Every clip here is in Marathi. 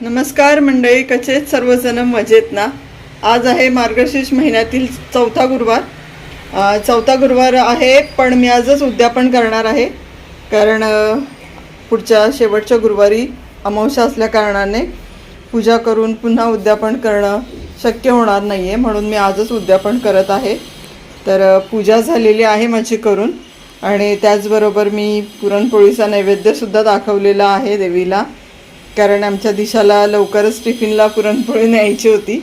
नमस्कार मंडळी कचेत सर्वजण मजेत ना? आज आहे मार्गशीर्ष महिन्यातील चौथा गुरुवार. चौथा गुरुवार आहे पण मी आजच उद्यापन करणार आहे. कारण पुढच्या शेवटच्या गुरुवारी अमावस्या असल्या कारणाने पूजा करून पुन्हा उद्यापन करणं शक्य होणार नाही आहे म्हणून मी आजच उद्यापन करत आहे. तर पूजा झालेली आहे माझी करून आणि त्याचबरोबर मी पुरणपोळीचा नैवेद्यसुद्धा दाखवलेला आहे देवीला. कारण आमच्या दिशाला लवकरच टिफिनला पुरणपोळी न्यायची होती.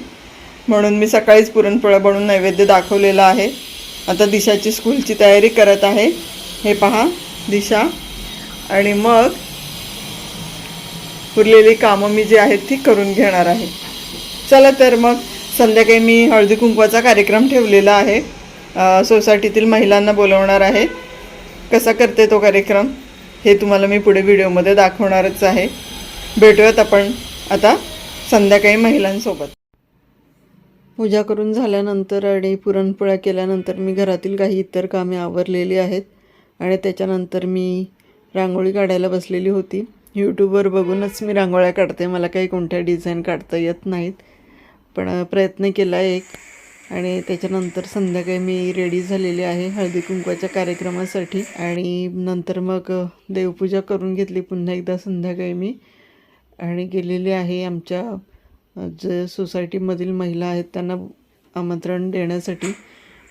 म्हणून मी सकाळीच पुरणपोळ्या बनवून नैवेद्य दाखवलेला आहे. आता दिशाची स्कूलची तयारी करत आहे. हे पहा दिशा. आणि मग उरलेली कामं मी जी आहेत ती करून घेणार आहे. चला तर मग संध्याकाळी मी हळदी कुंकवाचा कार्यक्रम ठेवलेला आहे. सोसायटीतील महिलांना बोलवणार आहे. कसा करते तो कार्यक्रम? हे तुम्हाला मी पुढे व्हिडिओमध्ये दाखवणारच आहे. भेटूयात आपण आता संध्याकाळी महिलांसोबत. पूजा करून झाल्यानंतर आणि पुरणपोळ्या केल्यानंतर मी घरातील काही इतर कामे आवरलेली आहेत आणि त्याच्यानंतर मी रांगोळी काढायला बसलेली होती. यूट्यूबवर बघूनच मी रांगोळ्या काढते. मला काही कोणत्या डिझाईन काढता येत नाहीत. पण प्रयत्न केला एक. आणि त्याच्यानंतर संध्याकाळी मी रेडी झालेली आहे हळदी कुंकवाच्या कार्यक्रमासाठी. आणि नंतर मग देवपूजा करून घेतली. पुन्हा एकदा संध्याकाळी मी. आणि गेलेली आहे आमच्या जे सोसायटीमधील महिला आहेत त्यांना आमंत्रण देण्यासाठी.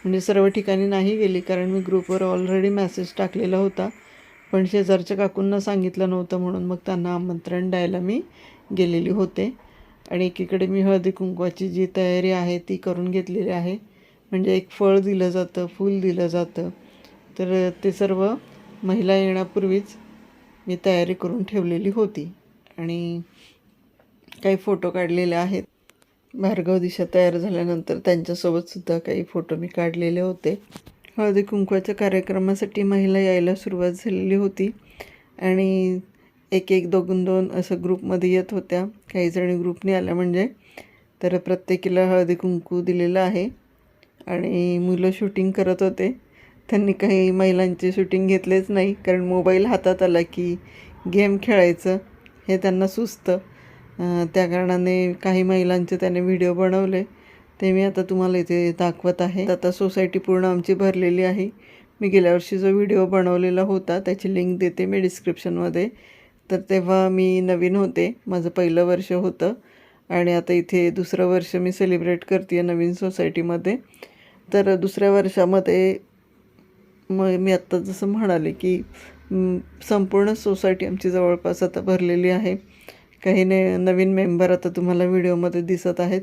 म्हणजे सर्व ठिकाणी नाही गेली कारण मी ग्रुपवर ऑलरेडी मेसेज टाकलेला होता. पण शेजारच्या काकूंना सांगितलं नव्हतं म्हणून मग त्यांना आमंत्रण द्यायला मी गेलेली होते. आणि एकीकडे मी हळदी कुंकवाची जी तयारी आहे ती करून घेतलेली आहे. म्हणजे एक फळ दिलं जातं फूल दिलं जातं. तर ते सर्व महिला येण्यापूर्वीच मी तयारी करून ठेवलेली होती. आणि काही फोटो काढलेले आहेत. भार्गव दिशा तयार झाल्यानंतर त्यांच्यासोबतसुद्धा काही फोटो मी काढलेले होते. हळदी कुंकवाच्या कार्यक्रमासाठी महिला यायला सुरुवात झालेली होती. आणि एक एक दोन दोन असं ग्रुपमध्ये येत होत्या. काही जणी ग्रुपने आल्या म्हणजे. तर प्रत्येकीला हळदी कुंकू दिलेलं आहे. आणि मुलं शूटिंग करत होते. त्यांनी काही महिलांचे शूटिंग घेतलेच नाही. कारण मोबाईल हातात आला की गेम खेळायचं. हे त्यांना सुचतं. त्या कारणाने काही महिलांचे त्याने व्हिडिओ बनवले. ते मी आता तुम्हाला इथे दाखवत आहे. आता सोसायटी पूर्ण आमची भरलेली आहे. मी गेल्या वर्षी जो व्हिडिओ बनवलेला होता त्याची लिंक देते मी डिस्क्रिप्शनमध्ये. तर तेव्हा मी नवीन होते. माझं पहिलं वर्ष होतं. आणि आता इथे दुसरं वर्ष मी सेलिब्रेट करते नवीन सोसायटीमध्ये. तर दुसऱ्या वर्षामध्ये मग मी आत्ता जसं म्हणाले की संपूर्ण सोसायटी आमची जवळपास आता भरलेली आहे. काही ने नवीन मेंबर आता तुम्हाला व्हिडिओमध्ये दिसत आहेत.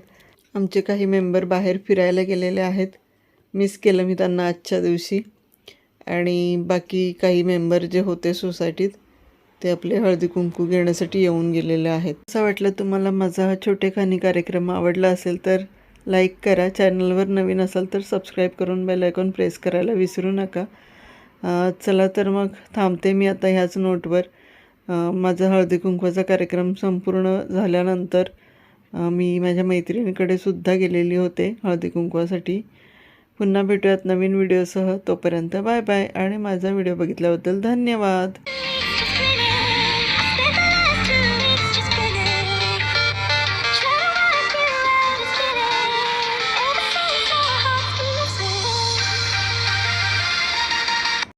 आमचे काही मेंबर बाहेर फिरायला गेलेले आहेत. मिस केलं मी त्यांना आजच्या दिवशी. आणि बाकी काही मेंबर जे होते सोसायटीत ते आपले हळदी कुंकू घेण्यासाठी येऊन गेलेले आहेत. असं वाटलं तुम्हाला माझा हा छोटेखानी कार्यक्रम आवडला असेल तर लाईक करा. चॅनलवर नवीन असाल तर सबस्क्राईब करून बेल आयकॉन प्रेस करायला विसरू नका. चला तर मग थांबते मी आता ह्याच नोटवर. माझा हळदी कुंकवाचा कार्यक्रम संपूर्ण झाल्यानंतर मी माझ्या मैत्रिणीकडे सुद्धा गेलेली होते हळदी कुंकवासाठी. पुन्हा भेटूयात नवीन व्हिडिओसह. तोपर्यंत बाय बाय आणि माझा व्हिडिओ बघितल्याबद्दल धन्यवाद.